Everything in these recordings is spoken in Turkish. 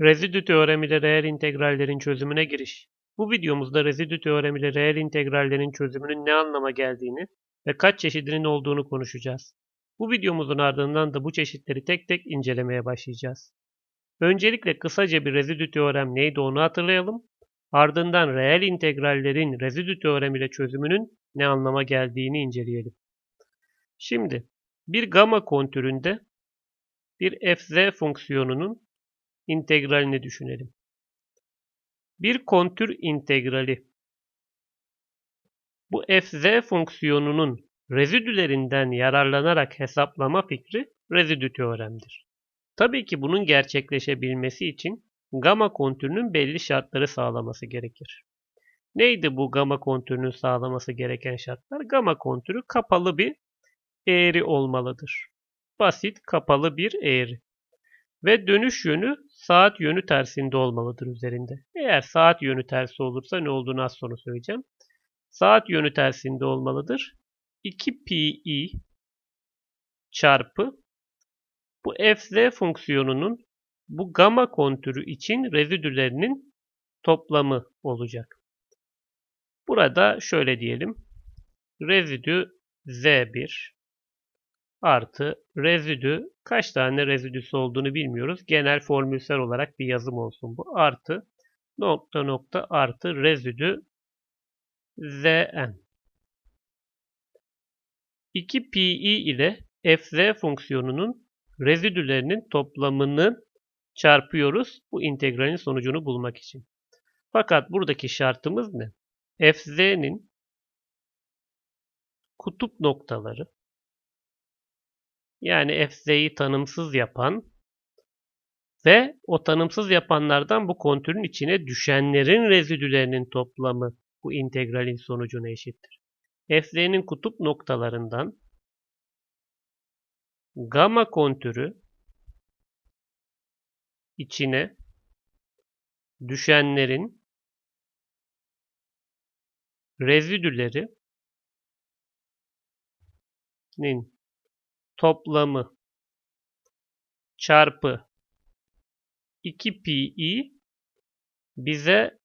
Rezidü teoremi ile reel integrallerin çözümüne giriş. Bu videomuzda rezidü teoremi ile reel integrallerin çözümünün ne anlama geldiğini ve kaç çeşidinin olduğunu konuşacağız. Bu videomuzun ardından da bu çeşitleri tek tek incelemeye başlayacağız. Öncelikle kısaca bir rezidü teorem neydi onu hatırlayalım. Ardından reel integrallerin rezidü teoremi ile çözümünün ne anlama geldiğini inceleyelim. Şimdi bir gamma kontüründe bir fz fonksiyonunun integralini düşünelim. Bir kontür integrali bu fz fonksiyonunun rezidülerinden yararlanarak hesaplama fikri rezidü teoremdir. Tabii ki bunun gerçekleşebilmesi için gamma kontürünün belli şartları sağlaması gerekir. Neydi bu gamma kontürünün sağlaması gereken şartlar? Gamma kontürü kapalı bir eğri olmalıdır. Basit kapalı bir eğri. Ve dönüş yönü saat yönü tersinde olmalıdır üzerinde. Eğer saat yönü tersi olursa ne olduğunu az sonra söyleyeceğim. Saat yönü tersinde olmalıdır. 2pi çarpı bu fz fonksiyonunun bu gamma kontürü için rezidülerinin toplamı olacak. Burada şöyle diyelim. Rezidü z1 artı rezidü kaç tane rezidüsü olduğunu bilmiyoruz. Genel formülsel olarak bir yazım olsun bu. Artı nokta nokta artı rezidü zn. 2pi ile fz fonksiyonunun rezidülerinin toplamını çarpıyoruz bu integralin sonucunu bulmak için. Fakat buradaki şartımız ne? fz'nin kutup noktaları yani fz'yi tanımsız yapan ve o tanımsız yapanlardan bu kontürün içine düşenlerin rezidülerinin toplamı bu integralin sonucuna eşittir. fz'nin kutup noktalarından gamma kontürü içine düşenlerin rezidülerinin toplamı çarpı 2pi bize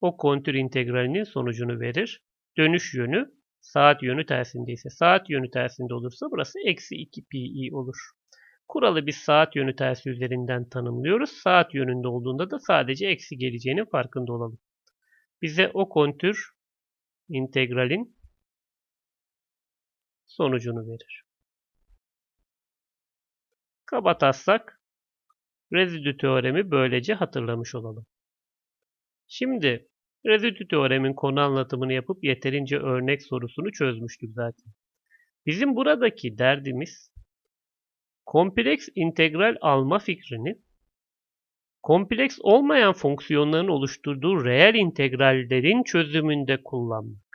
o kontür integralinin sonucunu verir. Dönüş yönü saat yönü tersinde ise saat yönü tersinde olursa burası eksi 2pi olur. Kuralı biz saat yönü tersi üzerinden tanımlıyoruz. Saat yönünde olduğunda da sadece eksi geleceğinin farkında olalım. Bize o kontür integralin sonucunu verir. Kabataslak rezidü teoremi böylece hatırlamış olalım. Şimdi rezidü teoremin konu anlatımını yapıp yeterince örnek sorusunu çözmüştük zaten. Bizim buradaki derdimiz kompleks integral alma fikrini kompleks olmayan fonksiyonların oluşturduğu reel integrallerin çözümünde kullanmak.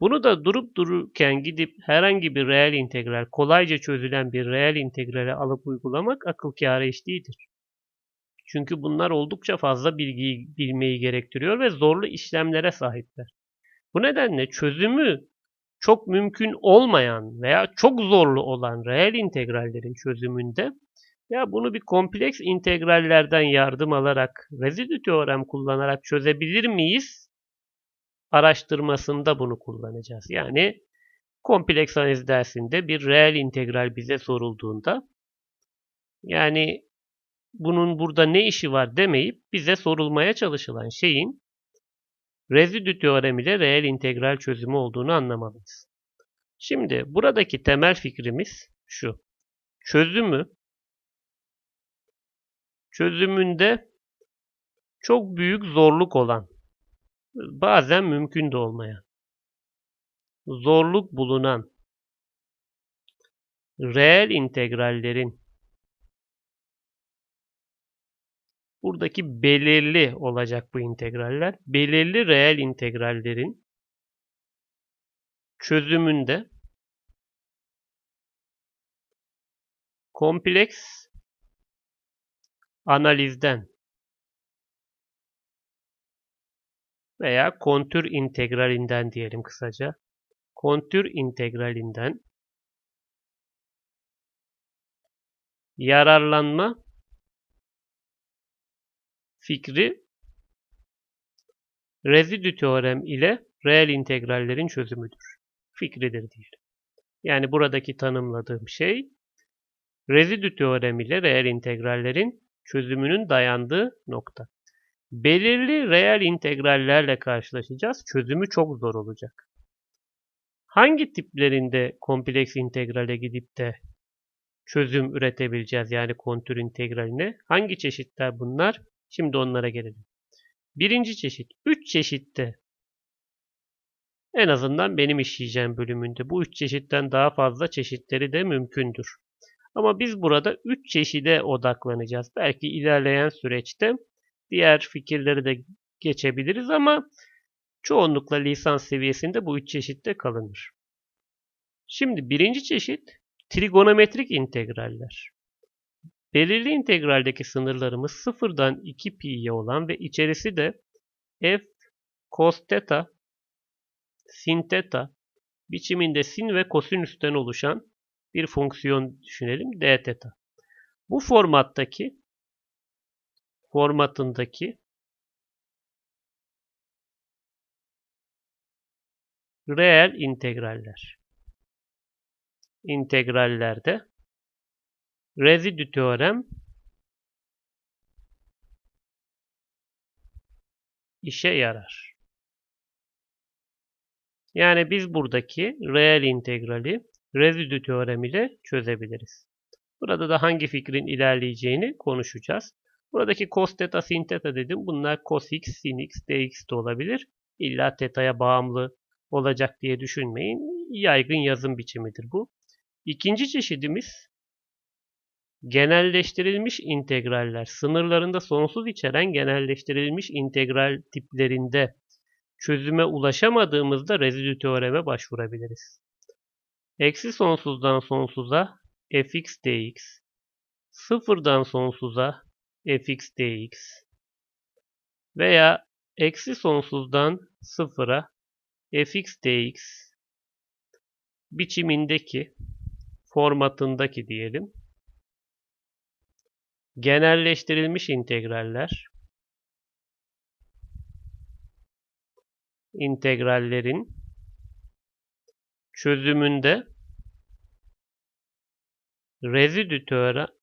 Bunu da durup dururken gidip herhangi bir reel integral, kolayca çözülen bir reel integrale alıp uygulamak akıl kârı iş değildir. Çünkü bunlar oldukça fazla bilgiyi bilmeyi gerektiriyor ve zorlu işlemlere sahipler. Bu nedenle çözümü çok mümkün olmayan veya çok zorlu olan reel integrallerin çözümünde ya bunu bir kompleks integrallerden yardım alarak rezidü teorem kullanarak çözebilir miyiz? Araştırmasında bunu kullanacağız. Yani kompleks analiz dersinde bir reel integral bize sorulduğunda yani bunun burada ne işi var demeyip bize sorulmaya çalışılan şeyin rezidü teoremi ile reel integral çözümü olduğunu anlamalıyız. Şimdi buradaki temel fikrimiz şu. Çözümü çözümünde çok büyük zorluk olan, bazen mümkün de olmayan, zorluk bulunan reel integrallerin buradaki belirli olacak bu integraller, belirli reel integrallerin çözümünde kompleks analizden veya kontür integralinden diyelim kısaca. Kontür integralinden yararlanma fikri rezidü teorem ile reel integrallerin çözümüdür. Fikridir diyelim. Yani buradaki tanımladığım şey rezidü teorem ile reel integrallerin çözümünün dayandığı nokta. Belirli reel integrallerle karşılaşacağız. Çözümü çok zor olacak. Hangi tiplerinde kompleks integrale gidip de çözüm üretebileceğiz yani kontür integraline? Hangi çeşitler bunlar? Şimdi onlara gelelim. Birinci çeşit. Üç çeşitte en azından benim işleyeceğim bölümünde bu üç çeşitten daha fazla çeşitleri de mümkündür. Ama biz burada üç çeşide odaklanacağız. Belki ilerleyen süreçte diğer fikirleri de geçebiliriz ama çoğunlukla lisans seviyesinde bu üç çeşitte kalınır. Şimdi birinci çeşit trigonometrik integraller. Belirli integraldeki sınırlarımız sıfırdan 2 pi'ye olan ve içerisi de f cos theta sin theta biçiminde sin ve kosinüsten oluşan bir fonksiyon düşünelim d theta. Bu formattaki formatındaki reel integraller. İntegrallerde rezidü teorem işe yarar. Yani biz buradaki reel integrali rezidü teorem ile çözebiliriz. Burada da hangi fikrin ilerleyeceğini konuşacağız. Buradaki cos theta sin theta dedim. Bunlar cos x, sin x, dx de olabilir. İlla teta'ya bağımlı olacak diye düşünmeyin. Yaygın yazım biçimidir bu. İkinci çeşidimiz genelleştirilmiş integraller. Sınırlarında sonsuz içeren genelleştirilmiş integral tiplerinde çözüme ulaşamadığımızda rezidü teoreme başvurabiliriz. Eksi sonsuzdan sonsuza fx dx, sıfırdan sonsuza fx dx veya eksi sonsuzdan sıfıra fx dx biçimindeki formatındaki diyelim. Genelleştirilmiş integraller. İntegrallerin çözümünde rezidü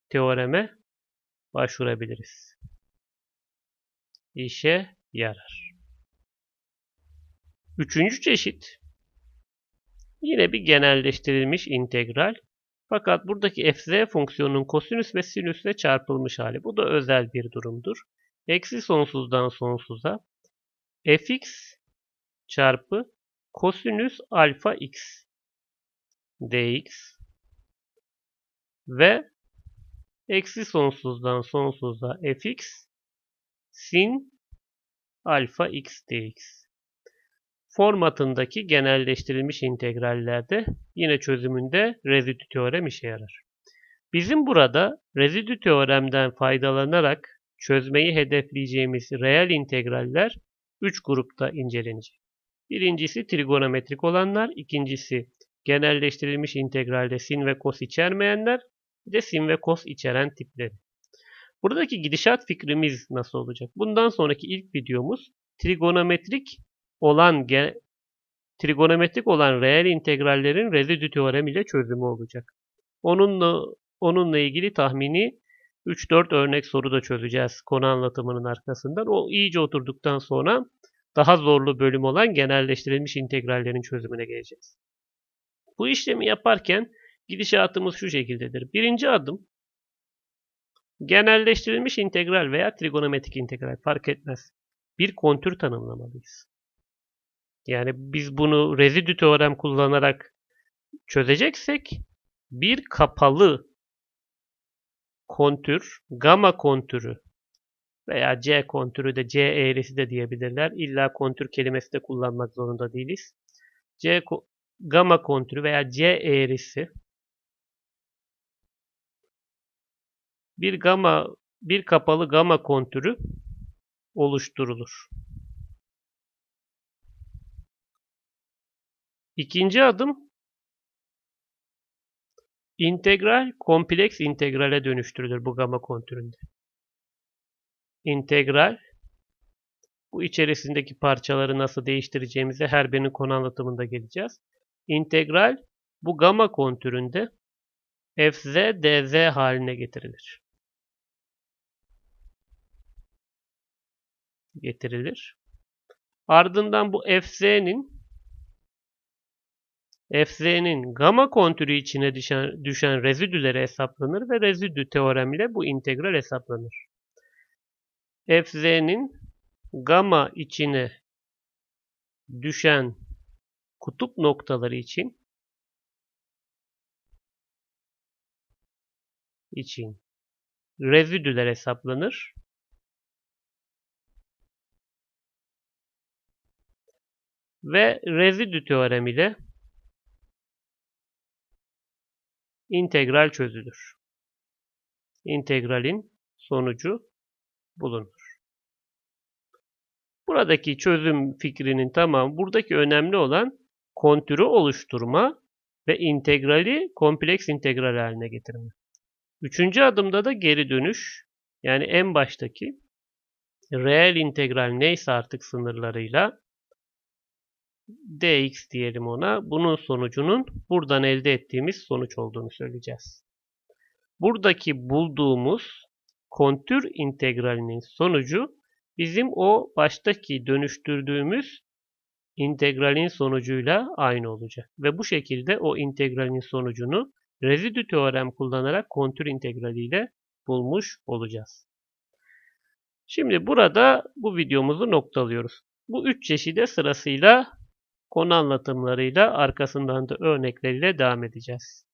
teoreme başvurabiliriz. İşe yarar. Üçüncü çeşit yine bir genelleştirilmiş integral. Fakat buradaki fz fonksiyonunun kosinüs ve sinüsle çarpılmış hali. Bu da özel bir durumdur. Eksi sonsuzdan sonsuza fx çarpı kosinüs alfa x dx ve eksi sonsuzdan sonsuza fx sin alfa x dx formatındaki genelleştirilmiş integrallerde yine çözümünde rezidü teorem işe yarar. Bizim burada rezidü teoremden faydalanarak çözmeyi hedefleyeceğimiz reel integraller 3 grupta incelenecek. Birincisi trigonometrik olanlar, ikincisi genelleştirilmiş integralde sin ve kos içermeyenler, bir sin ve kos içeren tipleri. Buradaki gidişat fikrimiz nasıl olacak? Bundan sonraki ilk videomuz trigonometrik olan trigonometrik olan reel integrallerin rezidü teorem ile çözümü olacak. Onunla onunla ilgili tahmini 3-4 örnek soru da çözeceğiz konu anlatımının arkasından. O iyice oturduktan sonra daha zorlu bölüm olan genelleştirilmiş integrallerin çözümüne geleceğiz. Bu işlemi yaparken gidişatımız şu şekildedir. Birinci adım genelleştirilmiş integral veya trigonometrik integral fark etmez. Bir kontür tanımlamalıyız. Yani biz bunu rezidü teorem kullanarak çözeceksek bir kapalı kontür, gamma kontürü veya C kontürü de C eğrisi de diyebilirler. İlla kontür kelimesi de kullanmak zorunda değiliz. C gamma kontürü veya C eğrisi bir gamma bir kapalı gamma kontürü oluşturulur. İkinci adım integral kompleks integrale dönüştürülür bu gamma kontüründe. integral bu içerisindeki parçaları nasıl değiştireceğimize her birinin konu anlatımında geleceğiz. İntegral bu gamma kontüründe fz dz haline getirilir. Getirilir. Ardından bu fz'nin fz'nin gamma kontürü içine düşen, düşen rezidüleri hesaplanır ve rezidü teoremiyle bu integral hesaplanır. fz'nin gamma içine düşen kutup noktaları için için rezidüler hesaplanır. Ve rezidü teoremi ile integral çözülür. İntegralin sonucu bulunur. Buradaki çözüm fikrinin tamamı buradaki önemli olan kontürü oluşturma ve integrali kompleks integral haline getirme. Üçüncü adımda da geri dönüş yani en baştaki reel integral neyse artık sınırlarıyla dx diyelim ona. Bunun sonucunun buradan elde ettiğimiz sonuç olduğunu söyleyeceğiz. Buradaki bulduğumuz kontür integralinin sonucu bizim o baştaki dönüştürdüğümüz integralin sonucuyla aynı olacak. Ve bu şekilde o integralin sonucunu rezidü teorem kullanarak kontür integraliyle bulmuş olacağız. Şimdi burada bu videomuzu noktalıyoruz. Bu üç çeşide sırasıyla konu anlatımlarıyla arkasından da örnekleriyle devam edeceğiz.